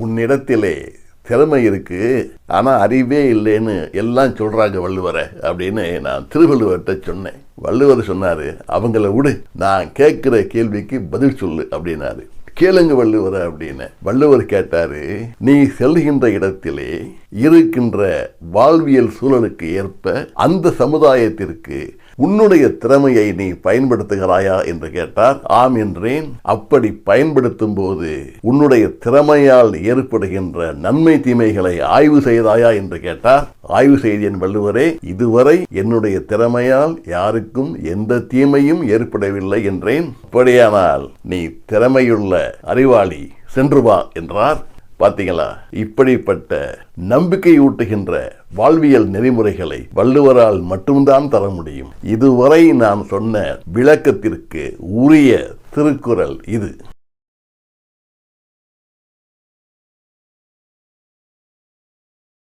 உன்னிடத்திலே திறமை இருக்கு ஆனால் அறிவே இல்லைன்னு எல்லாம் சொல்கிறாங்க வள்ளுவரை அப்படின்னு நான் திருவள்ளுவர்கிட்ட சொன்னேன். வள்ளுவர் சொன்னார் அவங்கள விடு நான் கேட்குற கேள்விக்கு பதில் சொல்லு அப்படின்னாரு. கேளுங்க வள்ளுவர் அப்படின்னு வள்ளுவர் கேட்டார் நீ செல்கின்ற இடத்திலே இருக்கின்ற வாழ்வியல் சூழலுக்கு ஏற்ப அந்த சமுதாயத்திற்கு உன்னுடைய திறமையை நீ பயன்படுத்துகிறாயா என்று கேட்டார். ஆம் என்றேன். அப்படி பயன்படுத்தும் போது உன்னுடைய திறமையால் ஏற்படுகின்ற நன்மை தீமைகளை ஆய்வு செய்தாயா என்று கேட்டார். ஆய்வு செய்தேன் வள்ளுவரே இதுவரை என்னுடைய திறமையால் யாருக்கும் எந்த தீமையும் ஏற்படவில்லை என்றேன். அப்படியானால் நீ திறமையுள்ள அறிவாளி சென்று வா என்றார். பார்த்தீங்களா இப்படிப்பட்ட நம்பிக்கை ஊட்டுகின்ற வாழ்வியல் நெறிமுறைகளை வள்ளுவரால் மட்டும்தான் தர முடியும். இதுவரை நான் சொன்ன விளக்கத்திற்கு உரிய திருக்குறள் இது.